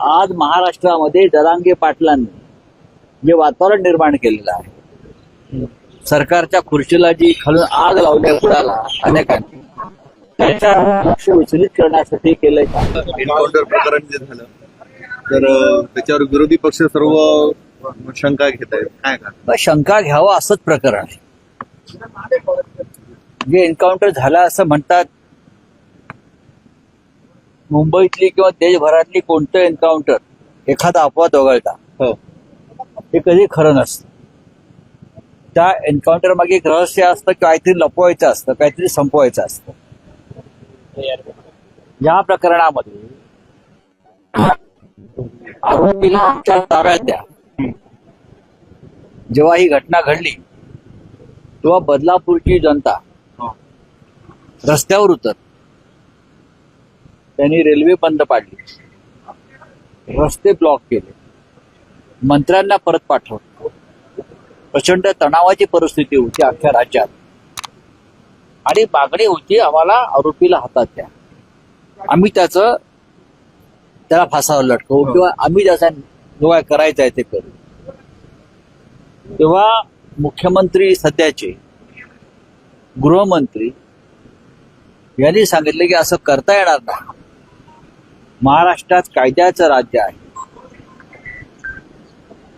आज महाराष्ट्रामध्ये जरांगे पाटलांनी जे वातावरण निर्माण केलेलं आहे सरकारच्या खुर्चीला जी खालून आग लावल्या कुणाला अनेकांनी त्याच्या लक्ष विचलित करण्यासाठी केलंय. एन्काउंटर प्रकरण जे झालं तर त्याच्यावर विरोधी पक्ष सर्व शंका घेत आहेत. काय का शंका घ्यावा असंच प्रकरण आहे. जे एन्काउंटर झालं असं म्हणतात मुंबईतली किंवा देशभरातली कोणतं एन्काउंटर एखादा अपवाद वगळता हो. हे कधी खरं नसतं. त्या एन्काउंटर मागे एक रहस्य असतं काहीतरी लपवायचं असतं काहीतरी संपवायचं असतं. या प्रकरणामध्ये आरोपीला आमच्या ताब्यात द्या. जेव्हा ही घटना घडली तेव्हा बदलापूरची जनता हो. रस्त्यावर उतर त्यांनी रेल्वे बंद पाडली. रस्ते ब्लॉक केले. मंत्र्यांना परत पाठवलं. प्रचंड तणावाची परिस्थिती होती अख्ख्या राज्यात. आणि मागणी होती आम्हाला आरोपीला हातात द्या. आम्ही त्याचं त्याला फासावर लटकवू किंवा आम्ही त्याचा जो काय करायचा आहे ते करू. तेव्हा मुख्यमंत्री सध्याचे गृहमंत्री यांनी सांगितलं की असं करता येणार नाही. महाराष्ट्रात कायद्याचं राज्य आहे.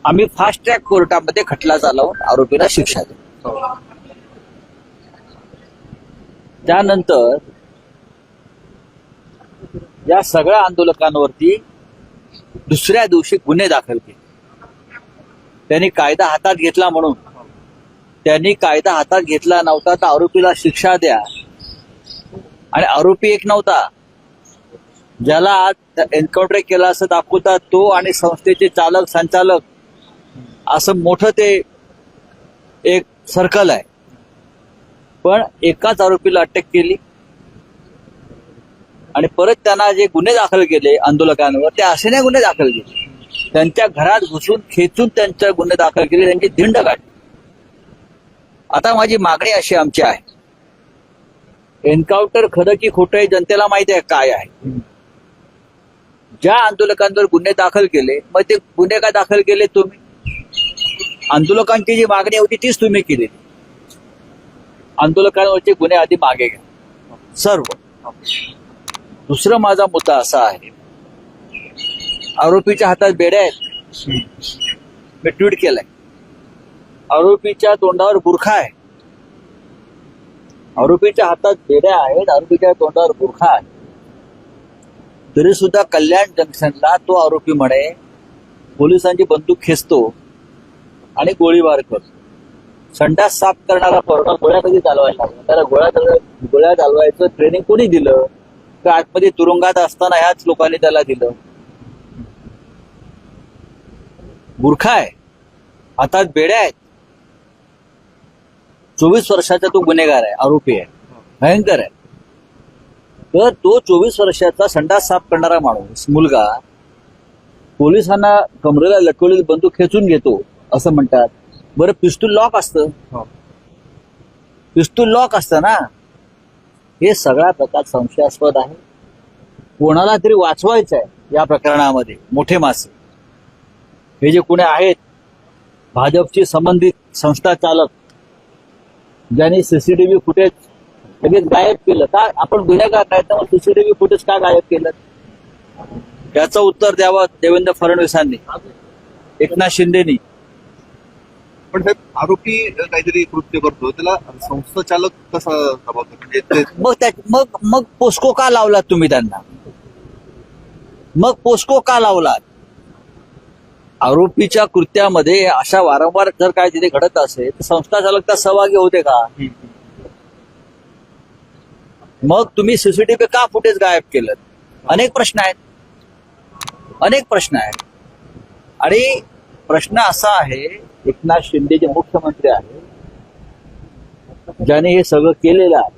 आम्ही फास्ट ट्रॅक कोर्टामध्ये खटला चालवून आरोपीला शिक्षा देऊ. त्यानंतर या सगळ्या आंदोलकांवरती दुसऱ्या दिवशी गुन्हे दाखल केले. त्यांनी कायदा हातात घेतला म्हणून. त्यांनी कायदा हातात घेतला नव्हता तर आरोपीला शिक्षा द्या. आणि आरोपी एक नव्हता. ज्याला आज एन्काउंटर केला असं दाखवतात तो आणि संस्थेचे चालक संचालक. असं मोठं ते एक सर्कल आहे. पण एकाच आरोपीला अटक केली. आणि परत त्यांना जे गुन्हे दाखल केले आंदोलकांवर ते असे नाही गुन्हे दाखल केले. त्यांच्या घरात घुसून खेचून त्यांच्या गुन्हे दाखल केले त्यांची धिंड काढली. आता माझी मागणी अशी आमची आहे. एन्काउंटर खरं की खोटं आहे जनतेला माहिती आहे काय आहे. ज्या आंदोलकांवर गुन्हे दाखल केले मग ते गुन्हे का दाखल केले तुम्ही? आंदोलकांची जी मागणी होती तीच तुम्ही केली. आंदोलकांवरचे गुन्हे आधी मागे घ्या. सर्व. दुसरा माझा मुद्दा असा आहे. आरोपीच्या हातात बेड्या आहेत. मी ट्विट केलंय. आरोपीच्या तोंडावर बुरखा आहे. आरोपीच्या हातात बेड्या आहेत आरोपीच्या तोंडावर बुरखा आहे. तरी सुद्धा कल्याण जंक्शनला तो आरोपी म्हणे पोलिसांची बंदूक खेचतो आणि गोळीबार करतो. संडास साफ करणारा पोरगा गोळ्या कधी चालवायला लागला? त्याला गोळ्या गोळ्या चालवायचं ट्रेनिंग कोणी दिलं? तर आतमध्ये तुरुंगात असताना ह्याच लोकांनी त्याला दिलं? बुरखा आहे. हातात बेड्या आहेत. चोवीस वर्षाचा तो गुन्हेगार आहे आरोपी आहे. भयंकर आहे. तर तो चोवीस वर्षाचा संडास साफ करणारा माणूस मुलगा पोलिसांना कमरेला लटकवलेली बंदूक खेचून घेतो असं म्हणतात. बरं पिस्तूल लॉक असतं. हो. पिस्तूल लॉक असतं ना. हे सगळा प्रकार संशयास्पद आहे. कोणाला तरी वाचवायचं आहे या प्रकरणामध्ये मोठे मासे. हे जे कोणी आहेत भाजपशी संबंधित संस्था चालक ज्यांनी सीसीटीव्ही फुटेज लगेच गायब केलं. का आपण गुन्हेगार नाही तर सीसीटीव्ही फुटेज का गायब केलं? याचं उत्तर द्यावं देवेंद्र फडणवीसांनी. एकनाथ शिंदेनी. पण साहेब आरोपी काहीतरी कृत्य करतो. त्याला संस्था चालक कसा जबाबदार म्हणजे मग त्या मग मग पोस्को का लावलात तुम्ही त्यांना? मग पोस्को का लावलात? आरोपीच्या कृत्यामध्ये अशा वारंवार जर काय तिथे घडत असेल तर संस्था चालक त्या सहभागी होते का? मग तुम्ही सीसीटीव्ही का फुटेज गायब केलं? अनेक प्रश्न आहेत. अनेक प्रश्न आहेत. आणि प्रश्न असा आहे एकनाथ शिंदे जे मुख्यमंत्री आहेत ज्याने हे सगळं केलेलं आहे.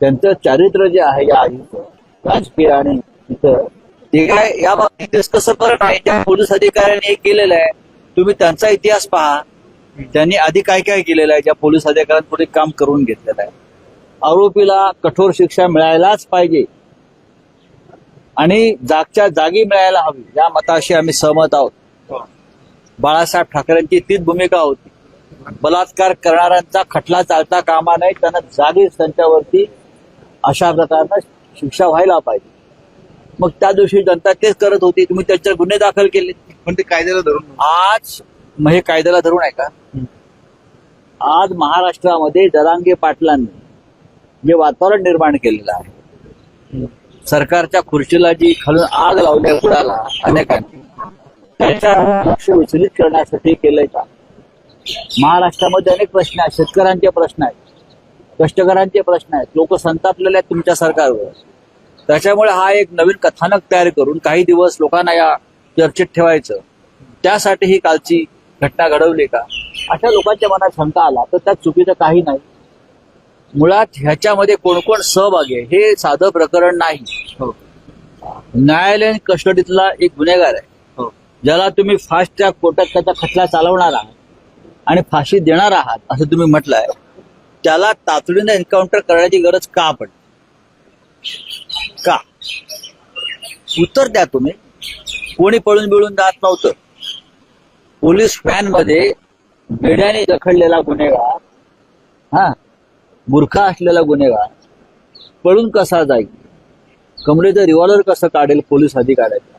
त्यांचं चारित्र्य जे आहे या राजकीय आणि इथं ते काय या बाबतीत कसं करत नाही. त्या पोलीस अधिकाऱ्यांनी हे केलेलं आहे. तुम्ही त्यांचा इतिहास पहा. त्यांनी आधी काय काय केलेलं आहे? ज्या पोलीस अधिकाऱ्यांपुढे काम करून घेतलेलं आहे. आरोपीला कठोर शिक्षा मिळायलाच पाहिजे. आणि जागच्या जागी मिळायला हवी या मताशी आम्ही सहमत आहोत. हो. बाळासाहेब ठाकरेंची तीच भूमिका होती. बलात्कार करणाऱ्यांचा खटला चालता कामा नये त्यांना जागीच त्यांच्यावरती अशा प्रकारनं शिक्षा व्हायला पाहिजे. मग त्या दिवशी जनता तेच करत होती तुम्ही त्याच्यावर गुन्हे दाखल केले. पण ते कायद्याला धरून आज मग हे कायद्याला धरून आहे का? आज महाराष्ट्रामध्ये जरांगे पाटलांनी जे वातावरण निर्माण केलेलं आहे. सरकारच्या खुर्चीला जी खालून आग लावली कुणाला? अनेकांनी. त्याच्या लक्ष विचलित करण्यासाठी केलंय का? महाराष्ट्रामध्ये अनेक प्रश्न आहेत. शेतकऱ्यांचे प्रश्न आहेत. कष्टकऱ्यांचे प्रश्न आहेत. लोक संतापलेले आहेत तुमच्या सरकारवर. त्याच्यामुळे हा एक नवीन कथानक तयार करून काही दिवस लोकांना या चर्चेत ठेवायचं. त्यासाठी ही कालची घटना घडवली का? अशा लोकांच्या मनात शंका आला. तर त्यात चुकीचं काही नाही. मुळात ह्याच्यामध्ये कोण कोण सहभागी आहे? हे साधं प्रकरण नाही. हो. न्यायालयीन कस्टडीतला एक गुन्हेगार आहे. हो. ज्याला तुम्ही फास्ट ट्रॅक कोर्टात त्याचा खटला चालवणार आहात आणि फाशी देणार आहात असं तुम्ही म्हटलंय त्याला तातडीनं एन्काउंटर करण्याची गरज का पडली? का? उत्तर द्या तुम्ही. कोणी पळून बिळून जात नव्हतं. पोलीस व्हॅनमध्ये बेड्याने जखडलेला गुन्हेगार हा मूर्खा असलेला गुन्हेगार पळून कसा जाईल? कमरेचं रिव्हॉल्वर कसं काढेल? पोलीस अधिकाऱ्याचा.